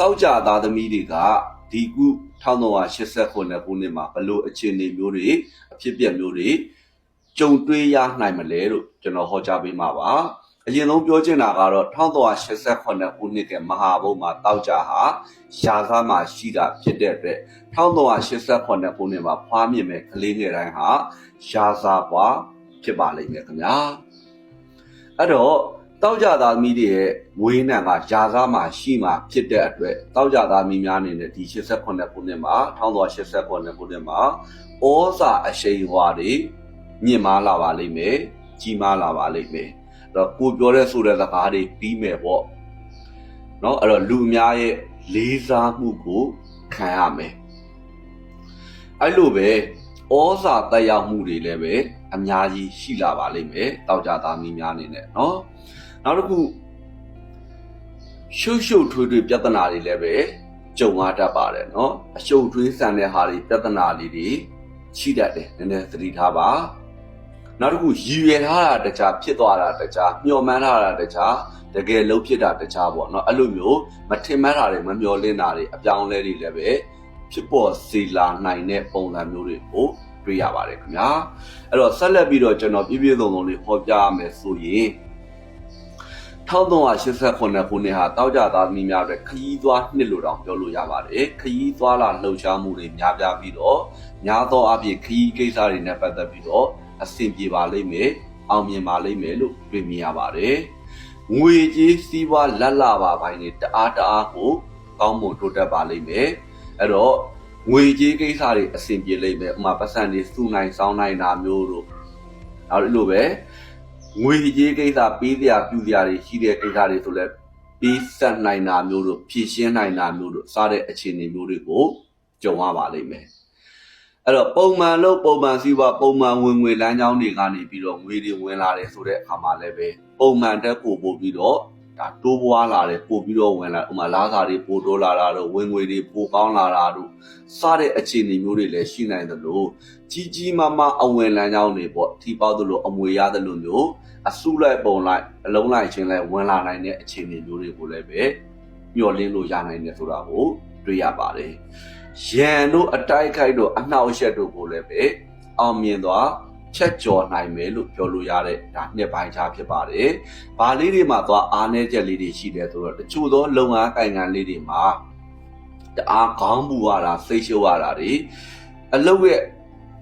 တောက်ကြသားသမီးတွေကဒီခု1389ခုနှစ်မှာဘလို့အခြေအနေမျိုးတွေအဖြစ်အပျက်မျိုးတွေကြုံတွေ့ရနိုင်မလဲလို့ကျွန်တော်ဟောကြားပေးမှာပါအရင်ဆုံးပြောချင်တာကတော့1389ခုနှစ်ကမဟာဘုတ်မှာတောက်ကြဟာရှားစားမှာရှိတာဖြစ်တဲ့အတွက်1389ခုနှစ်မှာဖွားမြင်မဲ့ကလေးငယ်တိုင်းဟာရှားစားပွားဖြစ်ပါလိမ့်မယ်ခင်ဗျာအဲ့တော့ တောက်ကြသားသမီးတွေရဲ့ဝေးနံကယာစားမှာရှိမှာဖြစ်တဲ့အတွက်တောက်ကြသားသမီးများအနေနဲ့ဒီ89ခုနှစ်မှာ1389ခုနှစ်မှာဩဇာအရှိန်ဟွာတွေမြင့်မားလာပါလိမ့်မယ်ကြီးမားလာပါလိမ့်မယ်အဲ့တော့ကိုပြောတဲ့ဆိုတဲ့စကားတွေပြီးမယ်ပေါ့เนาะအဲ့တော့လူအများရဲ့လေးစားမှုကိုခံရမယ်အဲ့လိုပဲဩဇာတက်ရောက်မှုတွေလည်းပဲအများကြီးရှိလာပါလိမ့်မယ်တောက်ကြသားသမီးများအနေနဲ့เนาะ နောက်တစ်ခုရှုပ်ရှုပ်ထွေးထွေးပြဿနာတွေလည်းပဲကြုံရတတ်ပါတယ်နော်အရှုပ်ထွေးဆန်တဲ့ဟာတွေပြဿနာလေးတွေရှိတတ်တယ်နည်းနည်းသတိထားပါနောက်တစ်ခုရည်ရွယ်ထားတာတခြားဖြစ်သွားတာတခြားမျှော်မှန်းထားတာတခြားတကယ်လုံးဖြစ်တာတခြားပေါ့နော်အဲ့လိုမျိုးမထင်မှန်းတာတွေမမျှော်လင့်တာတွေအပြောင်းလဲတွေလည်းပဲဖြစ်ပေါ်စေလာနိုင်တဲ့ပုံစံမျိုးတွေကိုတွေ့ရပါတယ်ခင်ဗျာအဲ့တော့ဆက်လက်ပြီးတော့ကျွန်တော်ပြည့်ပြည့်စုံစုံလေးဟောပြရမယ်ဆိုရင် 1389ခုနှစ်ဟာတောက်ကြသားသမီးများအတွက်ခရီးသွားနှစ်လို့တောင်ပြောလို့ရပါတယ်ခရီးသွားလာလှုပ်ရှားမှုတွေများပြားပြီးတော့များသောအားဖြင့်ခရီးကိစ္စတွေနဲ့ပတ်သက်ပြီးတော့အဆင်ပြေပါလိမ့်မယ်အောင်မြင်ပါလိမ့်မယ်လို့တွေ့မြင်ရပါတယ်ငွေကြေးစီးပွားလက်လာပါပိုင်းတွေတအားတအားကိုကောင်းမွန်တိုးတက်ပါလိမ့်မယ်အဲ့တော့ငွေကြေးကိစ္စတွေအဆင်ပြေလိမ့်မယ်ဥမာပတ်စံတွေစုနိုင်စောင်းနိုင်တာမျိုးတို့နောက်ဒီလိုပဲ ငွေကြေးကိစ္စပေးစရာပြုစရာတွေရှိတဲ့ကိစ္စတွေဆိုလဲပြီးဆက်နိုင်တာမျိုးတို့ဖြည့်ရှင်းနိုင်တာမျိုးတို့စတဲ့အခြေအနေမျိုးတွေကိုကြုံရပါလိမ့်မယ်အဲ့တော့ပုံမှန်လို့ပုံမှန်စီးပွားပုံမှန်ဝင်ငွေလမ်းကြောင်းတွေကနေပြီးတော့ငွေတွေဝင်လာတယ်ဆိုတဲ့အခါမှာလည်းပဲပုံမှန်တက်ပို့ပို့ပြီးတော့ ဒါတိုးပွားလာတယ်ပို့ပြီးတော့ဝင်လာဥမာလားစာတွေပို့တိုးလာတာတို့ဝင်ငွေတွေပိုကောင်းလာတာတို့စတဲ့အခြေအနေမျိုးတွေလည်းရှိနိုင်သလိုကြီးကြီးမားမားအဝင်လမ်းကြောင်းတွေပေါ့ထိပေါက်သလိုအမွေရသလိုမျိုးအစုလိုက်ပုံလိုက်အလုံးလိုက်ချင်းလိုက်ဝင်လာနိုင်တဲ့အခြေအနေမျိုးတွေကိုလည်းပဲမျှော်လင့်လို့ရနိုင်တယ်ဆိုတာကိုတွေ့ရပါတယ်ရန်တို့အတိုက်ခိုက်တို့အနှောက်အယှက်တို့ကိုလည်းပဲအောင်မြင်သွား ချက်ကျော်နိုင်မယ်လို့ပြောလို့ရတဲ့ဒါနှစ်ပိုင်းခြားဖြစ်ပါတယ်။ဘာလေးတွေမှာသွားအားနည်းချက်လေးတွေရှိတယ်ဆိုတော့တချို့သောလုံအားကိုင်ငံလေးတွေမှာတအားခေါင်းပူရတာစိတ်ရှုပ်ရတာတွေအလုပ်ရဲ့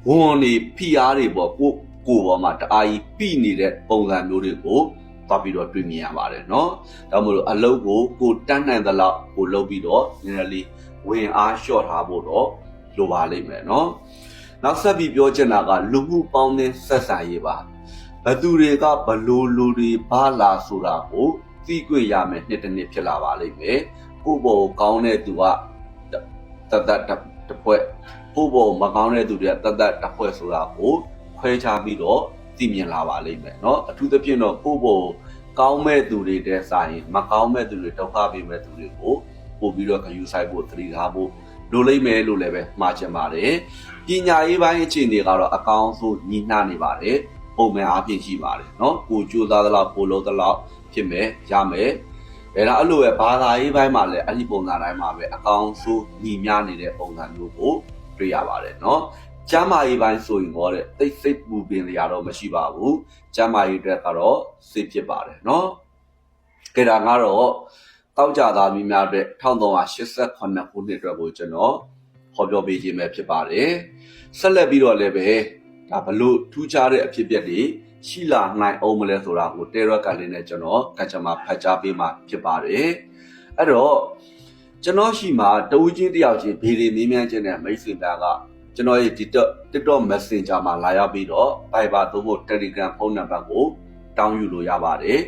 ဝန်တွေဖိအားတွေပေါ့ကိုကိုပေါ်မှာတအားကြီးပြိနေတဲ့ပုံစံမျိုးတွေကိုသွားပြီးတော့တွေ့မြင်ရပါတယ်เนาะဒါမှမဟုတ်အလုပ်ကိုကိုတန်းနိုင်သလောက်ကိုလုပ်ပြီးတော့နည်းနည်းလေးဝင်အားလျှော့ထားဖို့တော့လိုပါလိမ့်မယ်เนาะ နောက်ဆက်ပြီးပြောချင်တာကလူမှုပေါင်းတဲ့ဆက်ဆံရေးပါဘသူတွေကဘလို့လူတွေဘာလာဆိုတာကိုသိခွင့်ရမယ်နှစ်တစ်နှစ်ဖြစ်လာပါလိမ့်မယ်ကိုဘောကောင်းတဲ့သူကတတ်တတ်တစ်ဖွဲ့ကိုဘောမကောင်းတဲ့သူတွေကတတ်တတ်တစ်ဖွဲ့ဆိုတာကိုခွဲခြားပြီးတော့သိမြင်လာပါလိမ့်မယ်เนาะအထူးသဖြင့်တော့ကိုဘောကောင်းမဲ့သူတွေတဲ့စာရင်မကောင်းမဲ့သူတွေဒုက္ခပေးမဲ့သူတွေကိုပို့ပြီးတော့ခယူဆိုင်ဖို့သတိထားဖို့ လိုလိမ့်မယ်လို့လည်းပဲမှားချင်ပါတယ်ပညာရေးပိုင်းအခြေအနေကတော့အကောင်းဆုံးညီနှနေပါတယ်ပုံမှန်အားဖြင့်ရှိပါတယ်เนาะကိုကြိုးစားသလောက်ကိုလုံးသလောက်ဖြစ်မယ်ရမယ်အဲဒါအဲ့လိုပဲဘာသာရေးပိုင်းမှာလည်းအဲ့ဒီပုံစံတိုင်းမှာပဲအကောင်းဆုံးညီမျှနေတဲ့ပုံစံမျိုးကိုတွေ့ရပါတယ်เนาะကျမ်းမာရေးပိုင်းဆိုရင်တော့တဲ့သိစိတ်ပူပင်လျာတော့မရှိပါဘူးကျမ်းမာရေးအတွက်ကတော့စိတ်ဖြစ်ပါတယ်เนาะကြဒါကတော့ တောက်ကြသားမိများအတွက်1388ခုနှစ်အတွက်ကိုကျွန်တော်ဟောပြောပေးခြင်းပဲဖြစ်ပါတယ်ဆက်လက်ပြီးတော့လည်းပဲဒါဘလို့ထူးခြားတဲ့အဖြစ်အပျက်တွေရှိလာနိုင်အောင်မလဲဆိုတာကိုတဲရော့ကလေးနဲ့ကျွန်တော်ကချာမှာဖတ်ကြားပေးမှာဖြစ်ပါတယ်အဲ့တော့ကျွန်တော်ရှိမှာတဦးချင်းတယောက်ချင်းဗီဒီမေးမြန်းခြင်းနဲ့မိတ်ဆွေများကကျွန်တော်ရဲ့ TikTok TikTok Messenger မှာလာရောက်ပြီးတော့ Viber သို့မဟုတ် Telegram ဖုန်းနံပါတ်ကို တောင်းယူလို့ရပါတယ်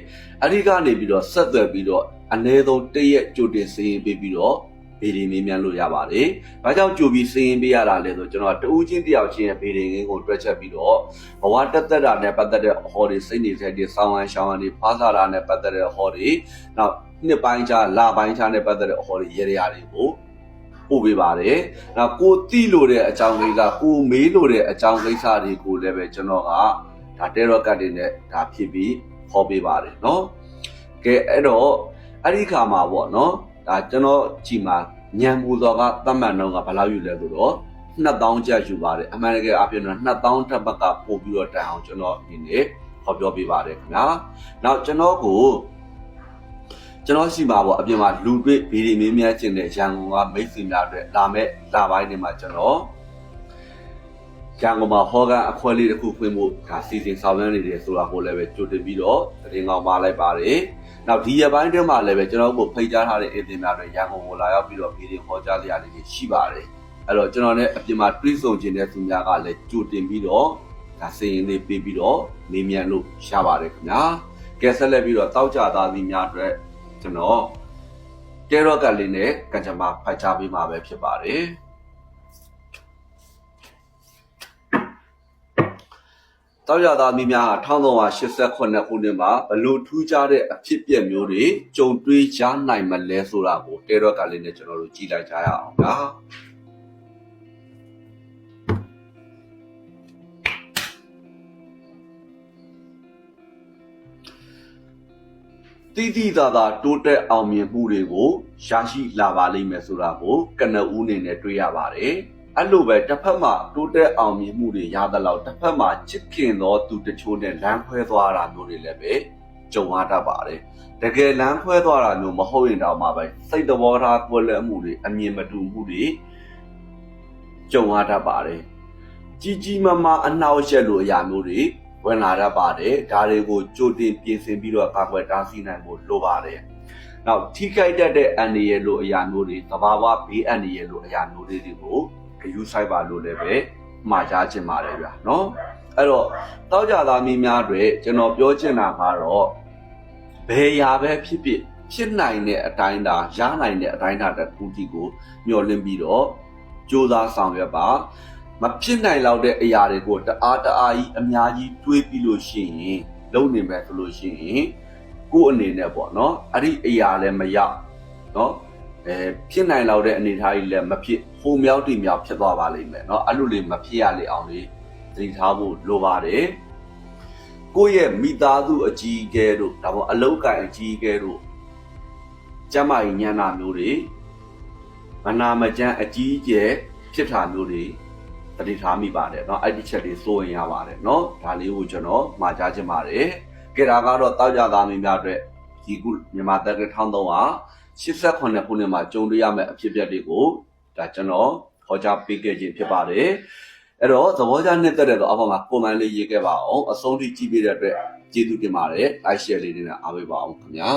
အဲ့ဒီကနေပြီးတော့ဆက်သွယ်ပြီးတော့အနည်းဆုံးတစ်ရက်ကြိုတင်စီရင်ပေးပြီးတော့ဗီဒီမေးမြန်းလို့ရပါတယ်။ဘာကြောင့်ကြိုပြီးစီရင်ပေးရတာလဲဆိုကျွန်တော်တဦးချင်းတယောက်ချင်းရဲ့ဗီဒီငင်းကိုတွက်ချက်ပြီးတော့ဘဝတက်တက်တာနဲ့ပတ်သက်တဲ့ဟော်တွေစိတ်နေတဲ့တွေဆောင်းဝမ်းရှောင်းဝမ်းတွေဖားစားတာနဲ့ပတ်သက်တဲ့ဟော်တွေနောက်နှစ်ပိုင်းခြားလပိုင်းခြားနဲ့ပတ်သက်တဲ့ဟော်တွေရေရာတွေကိုပို့ပေးပါတယ်။နောက်ကိုတိလို့တဲ့အကြောင်းကိစ္စကိုမေးလို့တဲ့အကြောင်းကိစ္စတွေကိုလည်းပဲကျွန်တော်က ဒါတဲရော့ကတ်တွေနဲ့ဒါဖြစ်ပြီးခေါ်ပေးပါတယ်နော်ကဲအဲ့တော့အဲ့ဒီခါမှာပေါ့နော်ဒါကျွန်တော်ကြည်မှာညံပူတော်ကသတ်မှတ်နှုန်းကဘယ်လောက်ယူလဲဆိုတော့2000ကျပ်ယူပါတယ်အမှန်တကယ်အပြင်တော့2000တစ်ပတ်ကပို့ပြီးတော့တန်အောင်ကျွန်တော်ဒီနေ့ခေါ်ပြောပေးပါတယ်ခင်ဗျာနောက်ကျွန်တော်ကိုကျွန်တော်ရှိပါပေါ့အပြင်မှာလူတွေ့ဗီဒီမင်းများကျင်တဲ့ရန်ကုန်ကမိတ်ဆွေများအတွက်လာမဲ့လာပိုင်းတွေမှာကျွန်တော် ရန်ကုန်မှာဟောကန်အခွဲလေးတစ်ခုဖွင့်ဖို့ဒါစီစဉ်ဆောင်ရွက်နေတယ်ဆိုတာကိုလည်းပဲကြိုတင်ပြီးတော့တင်ကောင်းပါလိုက်ပါတယ်နောက်ဒီရပိုင်းတွင်းမှာလည်းပဲကျွန်တော်တို့ဖိတ်ကြားထားတဲ့အင်တင်များတွေရန်ကုန်ကိုလာရောက်ပြီးတော့ဗီဒီယိုဟောကြားတရားလေးတွေရှိပါတယ်အဲ့တော့ကျွန်တော်လည်းအပြင်မှာတွေးဆုံခြင်းတဲ့သူများကလည်းကြိုတင်ပြီးတော့ဒါစီရင်လေးပေးပြီးတော့နေမြန်လို့ရပါတယ်ခင်ဗျာကဲဆက်လက်ပြီးတော့တောက်ကြသားသည်များအတွက်ကျွန်တော်ကဲရော့ကလေးနဲ့ကံကြမ္မာဖတ်ကြားပေးမှာပဲဖြစ်ပါတယ် တောက်ရသားမိများဟာ1388ခုနှစ်မှာဘလို့ထူးခြားတဲ့အဖြစ်အပျက်မျိုးတွေကြုံတွေ့ကြနိုင်မလဲဆိုတာကိုတဲရော့ကလေးနဲ့ကျွန်တော်တို့ကြည့်လိုက်ကြရအောင်ဗျာတိတိသာသာတိုးတက်အောင်မြင်မှုတွေကိုရရှိလာပါလိမ့်မယ်ဆိုတာကိုကနဦးအနေနဲ့တွေ့ရပါတယ်။ အဲ့လိုပဲတစ်ဖက်မှာတိုးတက်အောင်မြင်မှုတွေရသလောက်တစ်ဖက်မှာချစ်ခင်သောသူတချို့နဲ့လမ်းခွဲသွားတာမျိုးတွေလည်းပဲကြုံရတတ်ပါတယ်။တကယ်လမ်းခွဲသွားတာမျိုးမဟုတ်ရင်တော့မှပဲစိတ်တဘောထားကွက်လက်မှုတွေအမြင်မတူမှုတွေကြုံရတတ်ပါတယ်။ကြီးကြီးမားမားအနှောက်အယှက်လိုအရာမျိုးတွေဝင်လာတတ်ပါတယ်ဒါတွေကိုကြိုတင်ပြင်ဆင်ပြီးတော့ကာကွယ်တားဆီးနိုင်ဖို့လိုပါတယ်နောက်ထိခိုက်တတ်တဲ့အန္တရာယ်လိုအရာမျိုးတွေသဘာဝဘေးအန္တရာယ်လိုအရာမျိုးတွေတွေကို ဂရုစိုက်ပါလို့လည်းပဲမှာကြားချင်ပါတယ်ဗျာနော်အဲ့တော့တောက်ကြသားမင်းများတွေကျွန်တော်ပြောချင်တာကတော့ဘယ်ရာပဲဖြစ်ဖြစ်ဖြစ်နိုင်တဲ့အတိုင်းသာရနိုင်တဲ့အတိုင်းသာတစ်ခုတည်းကိုမျှော်လင့်ပြီးတော့ကြိုးစားဆောင်ရွက်ပါမဖြစ်နိုင်လောက်တဲ့အရာတွေကိုတအားတအားကြီးအများကြီးတွေးပြီးလို့ရှိရင်လုံနေမယ်ဆိုလို့ရှိရင်ကိုယ့်အနေနဲ့ပေါ့နော်အဲ့ဒီအရာလည်းမရောက်နော်အဲဖြစ်နိုင်လောက်တဲ့အနေအထားကြီးလည်းမဖြစ် ဟိုမြောက်တိမြောက်ဖြစ်သွားပါလိမ့်မယ်เนาะအဲ့လိုလေးမဖြစ်ရလေအောင်လေးသတိထားဖို့လိုပါတယ်ကိုယ့်ရဲ့မိသားစုအကြီးအကဲတို့ဒါပေါ့အလုတ်ကင်အကြီးအကဲတို့ကျမကြီးညံနာမျိုးတွေမနာမကျန်းအကြီးအကျယ်ဖြစ်တာမျိုးတွေတတိထားမိပါတယ်เนาะအဲ့ဒီချက်လေးစိုးရင်ရပါတယ်เนาะဒါလေးကိုကျွန်တော်မှာကြားချင်ပါတယ်ကြဒါကတော့တောက်ကြသားမင်းများအတွက်ဒီခုမြန်မာတက်က1388ခုနှစ်မှာကြုံတွေ့ရမယ့်အဖြစ်အပျက်တွေကို ဒါကျွန်တော်ဟောကြားပေးခဲ့ခြင်းဖြစ်ပါတယ်အဲ့တော့သဘောကျနှစ်သက်တဲ့တော့အဖေမှာကွန်မန့်လေးရေးခဲ့ပါအောင်အဆုံးထိကြည့်ပေးတဲ့အတွက်ကျေးဇူးတင်ပါတယ် like share လေးနဲ့အားပေးပါအောင်ခင်ဗျာ